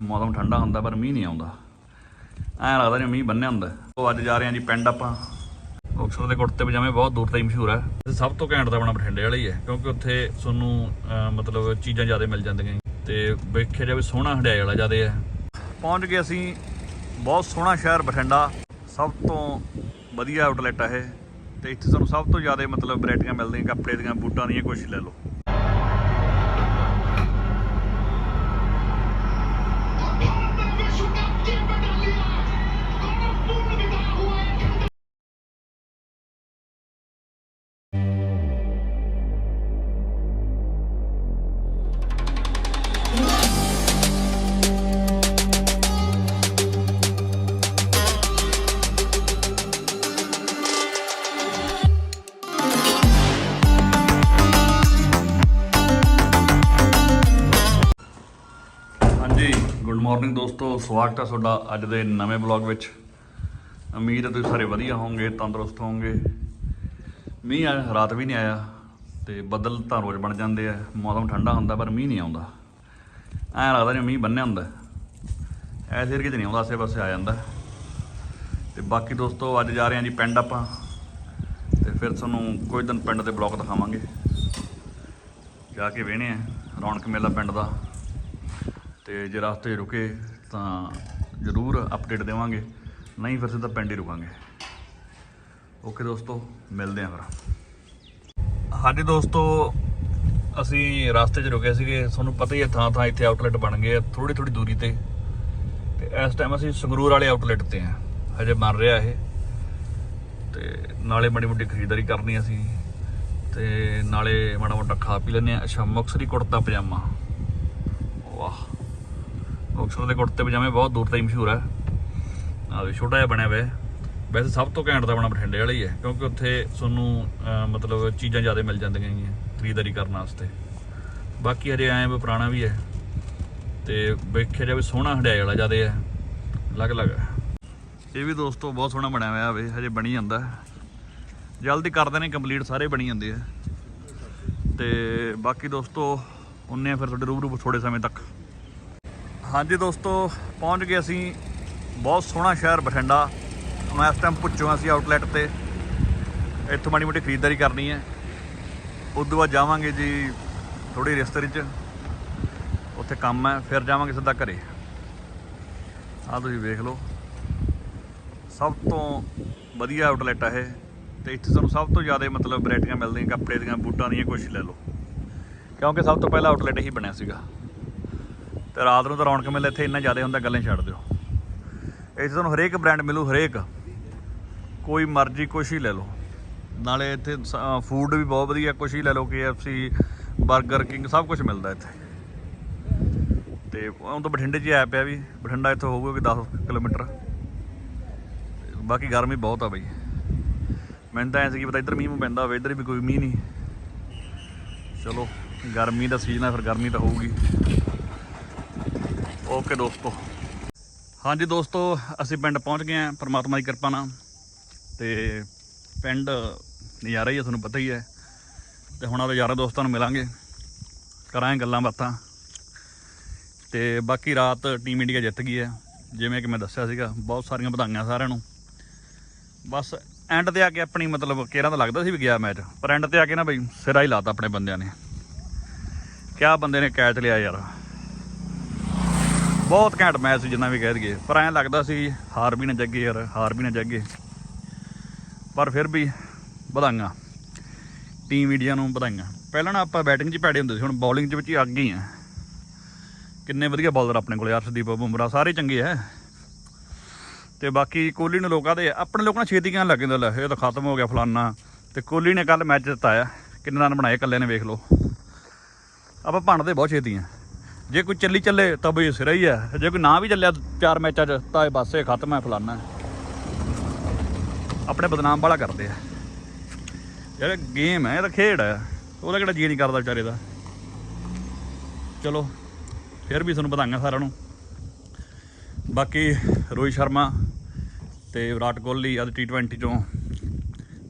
ਮੌਸਮ ਠੰਡਾ ਹੁੰਦਾ ਪਰ ਮੀਂਹ ਨਹੀਂ ਆਉਂਦਾ। ਐਂ ਲੱਗਦਾ ਜਿਵੇਂ ਮੀਂਹ ਬੰਨਿਆ ਹੁੰਦਾ। ਉਹ ਅੱਜ ਜਾ ਰਹੇ ਹਾਂ ਜੀ ਪਿੰਡ ਆਪਾਂ। ਮੁਕਤਸਰ ਦੇ ਕੁੜਤੇ ਪਜਾਮੇ ਬਹੁਤ ਦੂਰ ਤਾਈ ਮਸ਼ਹੂਰ ਹੈ ਤੇ ਸਭ ਤੋਂ ਘੈਂਟ ਤਾਂ ਆਪਣਾ ਬਠਿੰਡੇ ਵਾਲਾ ਹੀ ਹੈ, ਕਿਉਂਕਿ ਉੱਥੇ ਤੁਹਾਨੂੰ ਮਤਲਬ ਚੀਜ਼ਾਂ ਜ਼ਿਆਦਾ ਮਿਲ ਜਾਂਦੀਆਂ ਜੀ। ਤੇ ਵੇਖਿਆ ਜਾਵੇ ਸੋਹਣਾ ਹੰਡਿਆਏ ਵਾਲਾ ਜ਼ਿਆਦਾ ਹੈ। ਪਹੁੰਚ ਗਏ ਅਸੀਂ ਬਹੁਤ ਸੋਹਣਾ ਸ਼ਹਿਰ ਬਠਿੰਡਾ। ਸਭ ਤੋਂ ਵਧੀਆ ਆਊਟਲੈਟ ਹੈ ਇਹ। ਤੇ ਇੱਥੇ ਤੁਹਾਨੂੰ ਸਭ ਤੋਂ ਜ਼ਿਆਦਾ ਮਤਲਬ ਵੈਰਾਈਟੀਆਂ ਮਿਲਦੀਆਂ, ਕੱਪੜੇ ਦੀਆਂ, ਬੂਟਾਂ ਦੀਆਂ ਕੁਝ ਲੈ ਲਓ। ਗੁੱਡ ਮਾਰਨਿੰਗ ਦੋਸਤੋ, ਸਵਾਗਤ ਹੈ ਤੁਹਾਡਾ ਅੱਜ ਦੇ ਨਵੇਂ ਬਲੌਗ ਵਿੱਚ। ਉਮੀਦ ਹੈ ਤੁਸੀਂ ਸਾਰੇ ਵਧੀਆ ਹੋਵੋਗੇ, ਤੰਦਰੁਸਤ ਹੋਵੋਗੇ। ਮੀਂਹ ਆ, ਰਾਤ ਵੀ ਨਹੀਂ ਆਇਆ ਤੇ ਬੱਦਲ ਤਾਂ ਰੋਜ਼ ਬਣ ਜਾਂਦੇ ਆ। ਮੌਸਮ ਠੰਡਾ ਹੁੰਦਾ ਪਰ ਮੀਂਹ ਨਹੀਂ ਆਉਂਦਾ। ਐਂ ਲੱਗਦਾ ਜਿਵੇਂ ਮੀਂਹ ਬੰਨਿਆ ਹੁੰਦਾ। ਐਸੇ ਏਰੀਏ 'ਚ ਨਹੀਂ ਆਉਂਦਾ ਆਸੇ ਪਾਸੇ ਆ ਜਾਂਦਾ। ਤੇ ਬਾਕੀ ਦੋਸਤੋ, ਅੱਜ ਜਾ ਰਹੇ ਹਾਂ ਜੀ ਪਿੰਡ ਆਪਾਂ। ਤੇ ਫਿਰ ਤੁਹਾਨੂੰ ਕੁਝ ਦਿਨ ਪਿੰਡ ਦੇ ਬਲੌਗ ਦਿਖਾਵਾਂਗੇ। ਜਾ ਕੇ ਵੇਹਣੇ ਆ ਰੌਣਕ ਮੇਲਾ ਪਿੰਡ ਦਾ। ਤੇ ਜੇ ਰਸਤੇ 'ਚ ਰੁਕੇ ਤਾਂ ਜ਼ਰੂਰ ਅਪਡੇਟ ਦੇਵਾਂਗੇ। ਨਹੀਂ ਫਿਰ ਸਿੱਧਾ ਪਿੰਡ ਹੀ ਰੁਕਾਂਗੇ। ਓਕੇ ਦੋਸਤੋ, ਮਿਲਦੇ ਆਂ ਫਿਰ। ਹਾਂਜੀ ਦੋਸਤੋ, ਅਸੀਂ ਰਸਤੇ 'ਚ ਰੁਕੇ ਸੀਗੇ। ਤੁਹਾਨੂੰ ਪਤਾ ਹੀ ਹੈ ਥਾਂ ਥਾਂ ਇੱਥੇ ਆਊਟਲੈਟ ਬਣ ਗਏ ਆ ਥੋੜੀ ਥੋੜੀ ਦੂਰੀ ਤੇ। ਤੇ ਇਸ ਟਾਈਮ ਅਸੀਂ ਸੰਗਰੂਰ ਵਾਲੇ ਆਊਟਲੈਟ ਤੇ ਆ ਹਜੇ ਬਣ ਰਿਹਾ ਇਹ। ਤੇ ਨਾਲੇ ਮਾੜੀ ਮੋਟੀ ਖਰੀਦਦਾਰੀ ਕਰਨੀ ਅਸੀਂ। ਤੇ ਨਾਲੇ ਮਾੜਾ ਮੋਟਾ ਖਾ ਪੀ ਲੈਂਦੇ ਆ। ਅੱਛਾ ਮੁਕਤਸਰੀ ਕੁੜਤਾ ਪਜਾਮਾ। ਵਾਹ। ਮੁਕਤਸਰ ਦੇ ਕੁੜਤੇ ਪਜਾਮੇ ਬਹੁਤ ਦੂਰ ਤਾਈਂ ਮਸ਼ਹੂਰ ਹੈ ਆਹ ਵੀ ਛੋਟਾ ਜਿਹਾ ਬਣਿਆ ਹੋਇਆ ਵੈਸੇ ਸਭ ਤੋਂ ਘੈਂਟ ਦਾ ਬਣਾ ਬਠਿੰਡੇ ਵਾਲਾ ਹੀ ਹੈ, ਕਿਉਂਕਿ ਉੱਥੇ ਤੁਹਾਨੂੰ ਮਤਲਬ ਚੀਜ਼ਾਂ ਜ਼ਿਆਦਾ ਮਿਲ ਜਾਂਦੀਆਂ ਹੈਗੀਆਂ, ਖਰੀਦਦਾਰੀ ਕਰਨ ਵਾਸਤੇ। ਬਾਕੀ ਹਜੇ ਐਂ ਵੀ ਪੁਰਾਣਾ ਵੀ ਹੈ। ਤੇ ਵੇਖਿਆ ਜਾਵੇ ਸੋਹਣਾ ਹੰਡਿਆਏ ਵਾਲਾ ਜ਼ਿਆਦਾ ਹੈ। ਅਲੱਗ-ਅਲੱਗ ਹੈ। ਇਹ ਵੀ ਦੋਸਤੋ ਬਹੁਤ ਸੋਹਣਾ ਬਣਿਆ ਹੋਇਆ ਵੇ, ਹਜੇ ਬਣੀ ਜਾਂਦਾ। ਜਲਦੀ ਕਰਦੇ ਨੇ ਕੰਪਲੀਟ, ਸਾਰੇ ਬਣੀ ਜਾਂਦੇ ਆ। ਤੇ ਬਾਕੀ ਦੋਸਤੋ ਉਹਨੇ ਫਿਰ ਤੁਹਾਡੇ ਰੂਬਰੂ ਥੋੜੇ ਸਮੇਂ ਤੱਕ। ਹਾਂਜੀ ਦੋਸਤੋ, ਪਹੁੰਚ ਗਏ ਅਸੀਂ ਬਹੁਤ ਸੋਹਣਾ ਸ਼ਹਿਰ ਬਠਿੰਡਾ। ਮੈਂ ਇਸ ਟਾਈਮ ਪੁੱਛੋ ਅਸੀਂ ਆਊਟਲੈਟ ਤੇ। ਇੱਥੋਂ ਮਾੜੀ ਮੋਟੀ ਖਰੀਦਦਾਰੀ ਕਰਨੀ ਹੈ। ਉਸ ਤੋਂ ਬਾਅਦ ਜਾਵਾਂਗੇ ਜੀ ਥੋੜੀ ਰਿਸ਼ਤੇਦਾਰੀ 'ਚ। ਉੱਥੇ ਕੰਮ ਹੈ, ਫਿਰ ਜਾਵਾਂਗੇ ਸਿੱਧਾ ਘਰੇ। ਆਹ ਤੁਸੀਂ ਵੇਖ ਲਓ। ਸਭ ਤੋਂ ਵਧੀਆ ਆਊਟਲੈਟ ਹੈ ਇਹ। ਤੇ ਇੱਥੇ ਤੁਹਾਨੂੰ ਸਭ ਤੋਂ ਜ਼ਿਆਦਾ ਮਤਲਬ ਵੈਰਾਈਟੀਆਂ ਮਿਲਦੀਆਂ, ਕੱਪੜੇ ਦੀਆਂ, ਬੂਟਾਂ ਦੀਆਂ ਕੁਝ ਲੈ ਲਓ। ਕਿਉਂਕਿ ਸਭ ਤੋਂ ਪਹਿਲਾਂ ਆਊਟਲੈਟ ਇਹੀ ਬਣਿਆ ਸੀਗਾ। ਤੇ ਰਾਤ ਨੂੰ ਤਾਂ ਰੌਣਕ ਮੇਲਾ ਇੱਥੇ ਇੰਨਾ ਜ਼ਿਆਦਾ ਹੁੰਦਾ ਗੱਲਾਂ ਛੱਡ ਦਿਓ। ਇੱਥੇ ਤੁਹਾਨੂੰ ਹਰੇਕ ਬ੍ਰਾਂਡ ਮਿਲੂ, ਹਰੇਕ। ਕੋਈ ਮਰਜ਼ੀ ਕੁਛ ਹੀ ਲੈ ਲਓ। ਨਾਲੇ ਇੱਥੇ ਫੂਡ ਵੀ ਬਹੁਤ ਵਧੀਆ, ਕੁਛ ਹੀ ਲੈ ਲਓ, KFC 버ਗਰ ਕਿੰਗ ਸਭ ਕੁਝ ਮਿਲਦਾ ਇੱਥੇ। ਤੇ ਉਹ ਤਾਂ ਬਠਿੰਡੇ 'ਚ ਹੀ ਆਇਆ ਪਿਆ ਵੀ, ਬਠਿੰਡਾ ਇੱਥੋਂ ਹੋਊਗਾ ਕਿ 10 ਕਿਲੋਮੀਟਰ। ਬਾਕੀ ਗਰਮੀ ਬਹੁਤ ਆ ਬਈ। ਮੈਨੂੰ ਤਾਂ ਐਂ ਸੀ ਕਿ ਪਤਾ ਇੱਧਰ ਮੀਂਹ ਮੂੰਹ ਪੈਂਦਾ ਹੋਵੇ, ਇੱਧਰ ਵੀ ਕੋਈ ਮੀਂਹ ਨਹੀਂ। ਚਲੋ, ਗਰਮੀ ਦਾ ਸੀਜ਼ਨ ਆ, ਫਿਰ ਗਰਮੀ ਤਾਂ ਹੋਊਗੀ। ਓਕੇ ਦੋਸਤੋ। ਹਾਂਜੀ ਦੋਸਤੋ, ਅਸੀਂ ਪਿੰਡ ਪਹੁੰਚ ਗਏ ਹਾਂ ਪਰਮਾਤਮਾ ਦੀ ਕਿਰਪਾ ਨਾਲ। ਤੇ ਪਿੰਡ ਨਜ਼ਾਰਾ ਹੀ ਹੈ ਤੁਹਾਨੂੰ ਪਤਾ ਹੀ ਹੈ। ਤੇ ਹੁਣ ਆਪਦੇ ਯਾਰਾਂ ਦੋਸਤਾਂ ਨੂੰ ਮਿਲਾਂਗੇ। ਕਰਾਂਗੇ ਗੱਲਾਂ ਬਾਤਾਂ। ਤੇ ਬਾਕੀ ਰਾਤ ਟੀਮ ਇੰਡੀਆ ਜਿੱਤ ਗਈ ਹੈ। ਜਿਵੇਂ ਕਿ ਮੈਂ ਦੱਸਿਆ ਸੀਗਾ, ਬਹੁਤ ਸਾਰੀਆਂ ਵਧਾਈਆਂ ਸਾਰਿਆਂ ਨੂੰ। ਬਸ ਐਂਡ ਤੇ ਆ ਕੇ ਆਪਣੀ ਮਤਲਬ ਕੇਰਾਂ ਤਾਂ ਲੱਗਦਾ ਸੀ ਵੀ ਗਿਆ ਮੈਚ ਪਰ ਐਂਡ ਤੇ ਆ ਕੇ ਨਾ ਬਈ ਸਿਰਾ ਹੀ ਲਾਤਾ ਆਪਣੇ ਬੰਦਿਆਂ ਨੇ। ਕਿਆ ਬੰਦੇ ਨੇ ਕੈਚ ਲਿਆ ਯਾਰ। ਬਹੁਤ ਘੈਂਟ ਮੈਚ ਸੀ, ਜਿੰਨਾ ਵੀ ਕਹਿ ਦਈਏ। ਪਰ ਐਂ ਲੱਗਦਾ ਸੀ, ਹਾਰ ਵੀ ਨਾ ਜਾਗੇ ਯਾਰ, ਹਾਰ ਵੀ ਨਾ ਜਾਗੇ। ਪਰ ਫਿਰ ਵੀ ਵਧਾਈਆਂ। ਟੀਮ ਇੰਡੀਆ ਨੂੰ ਵਧਾਈਆਂ। ਪਹਿਲਾਂ ਨਾ ਆਪਾਂ ਬੈਟਿੰਗ 'ਚ ਹੀ ਪੈੜੇ ਹੁੰਦੇ ਸੀ, ਹੁਣ ਬੋਲਿੰਗ 'ਚ ਵਿੱਚ ਹੀ ਅੱਗੇ ਹੀ ਆ। ਕਿੰਨੇ ਵਧੀਆ ਬੌਲਰ ਆਪਣੇ ਕੋਲੇ, ਅਰਸ਼ਦੀਪ ਬੁਮਰਾ, ਸਾਰੇ ਚੰਗੇ ਐ ਤੇ ਬਾਕੀ ਕੋਹਲੀ ਨੂੰ ਲੋਕਾਂ ਦੇ, ਆਪਣੇ ਲੋਕਾਂ ਨੂੰ ਛੇਤੀ ਕਹਿਣ ਲੱਗ ਜਾਂਦੇ, ਲੈ, ਇਹ ਤਾਂ ਖਤਮ ਹੋ ਗਿਆ ਫਲਾਨਾ। ਤੇ ਕੋਹਲੀ ਨੇ ਕੱਲ ਮੈਚ ਜਿਤਾਇਆ ਕਿੰਨੇ ਰਨ ਬਣਾਏ, ਇਕੱਲੇ ਨੇ ਵੇਖ ਲਓ। ਆਪਾਂ ਭੰਡਦੇ ਬਹੁਤ ਛੇਤੀ ਆ। ਜੇ ਕੋਈ ਚੱਲੀ ਚੱਲੇ ਤਾਂ ਬਈ ਸਿਰਾ ਹੀ ਆ। ਜੇ ਕੋਈ ਨਾ ਵੀ ਚੱਲਿਆ ਚਾਰ ਮੈਚਾਂ 'ਚ, ਤਾਂ ਇਹ ਬਸ ਇਹ ਖਤਮ ਹੈ ਫਲਾਨਾ। ਆਪਣੇ ਬਦਨਾਮ ਵਾਲਾ ਕਰਦੇ ਆ। ਯਾਰ ਗੇਮ ਹੈ, ਇਹਦਾ ਖੇਡ ਹੈ। ਉਹਦਾ ਕਿਹੜਾ ਜੀ ਨਹੀਂ ਕਰਦਾ ਵਿਚਾਰੇ ਦਾ। ਚਲੋ, ਫਿਰ ਵੀ ਤੁਹਾਨੂੰ ਵਧਾਈਆਂ ਸਾਰਿਆਂ ਨੂੰ। ਬਾਕੀ ਰੋਹਿਤ ਸ਼ਰਮਾ ਤੇ ਵਿਰਾਟ ਕੋਹਲੀ ਅੱਜ T20 ਚੋਂ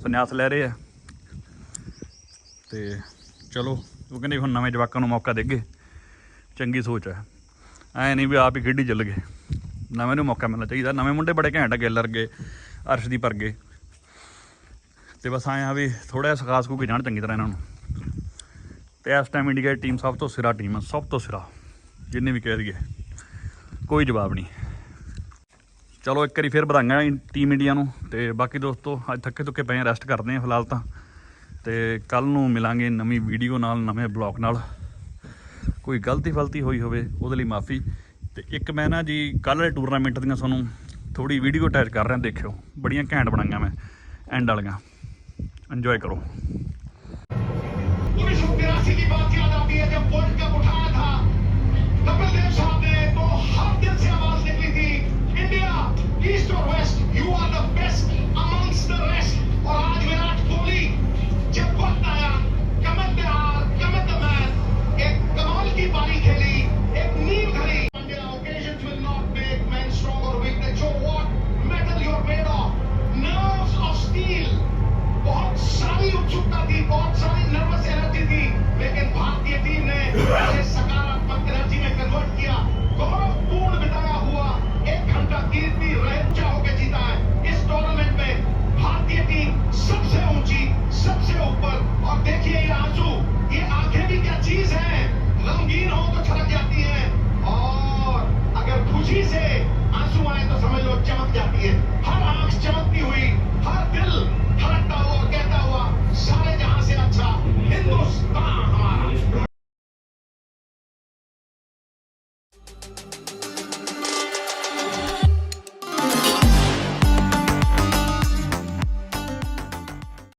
ਸੰਨਿਆਸ ਲੈ ਰਹੇ ਆ। ਤੇ ਚਲੋ, ਉਹ ਕਹਿੰਦੇ ਹੁਣ ਨਵੇਂ ਜਵਾਕਾਂ ਨੂੰ ਮੌਕਾ ਦੇਗੇ। ਚੰਗੀ ਸੋਚ ਹੈ। ਐ ਨਹੀਂ ਵੀ ਆਪ ਹੀ ਖੇਡੀ ਚੱਲ ਗਏ। ਨਵੇਂ ਨੂੰ ਮੌਕਾ ਮਿਲਣਾ ਚਾਹੀਦਾ। ਨਵੇਂ ਮੁੰਡੇ ਬੜੇ ਘੈਂਟ ਆ, ਗਿੱਲ ਅਰਸ਼ਦੀਪ ਵਰਗੇ। ਤੇ ਬਸ ਆਏ ਆ ਵੀ ਥੋੜਾ ਜਿਹਾ ਸਿਖਾ ਸਕੂ ਕੇ ਜਾਣ ਚੰਗੀ ਤਰ੍ਹਾਂ ਇਹਨਾਂ ਨੂੰ। ਤੇ ਇਸ ਟਾਈਮ ਇੰਡੀਆ ਦੀ ਟੀਮ ਸਭ ਤੋਂ ਸਿਰਾ ਟੀਮ ਹੈ ਸਭ ਤੋਂ ਸਿਰਾ। ਜਿੰਨੇ ਵੀ ਕਹਿ ਦਈਏ, ਕੋਈ ਜਵਾਬ ਨਹੀਂ। ਚਲੋ ਇੱਕ ਵਾਰੀ ਫਿਰ ਵਧਾਈਆਂ ਟੀਮ ਇੰਡੀਆ ਨੂੰ। ਤੇ ਬਾਕੀ ਦੋਸਤੋ, ਅੱਜ ਥੱਕੇ ਥੁੱਕੇ ਪਏ ਰੈਸਟ ਕਰਦੇ ਆ ਫਿਲਹਾਲ ਤਾਂ। ਤੇ ਕੱਲ ਨੂੰ ਮਿਲਾਂਗੇ ਨਵੀਂ ਵੀਡੀਓ ਨਾਲ, ਨਵੇਂ ਬਲੌਗ ਨਾਲ। ਕੋਈ ਗਲਤੀ ਫਲਤੀ ਹੋਈ ਹੋਵੇ ਉਹਦੇ ਲਈ ਮਾਫੀ ਤੇ ਇੱਕ ਮੈਂ ਨਾ ਜੀ ਕੱਲ੍ਹ ਦੇ ਟੂਰਨਾਮੈਂਟ ਦੀਆਂ ਤੁਹਾਨੂੰ ਥੋੜੀ ਵੀਡੀਓ ਅਟੈਚ ਕਰ ਰਿਹਾ ਦੇਖਿਓ ਬੜੀਆਂ ਘੈਂਟ ਬਣਾਈਆਂ ਮੈਂ ਐਂਡ ਵਾਲੀਆਂ ਇੰਜੋਏ ਕਰੋ उन्नीस सौ तिरासी की बात याद आती है जब वर्ल्ड कप उठाया था कपिल देव साहब ने तो हर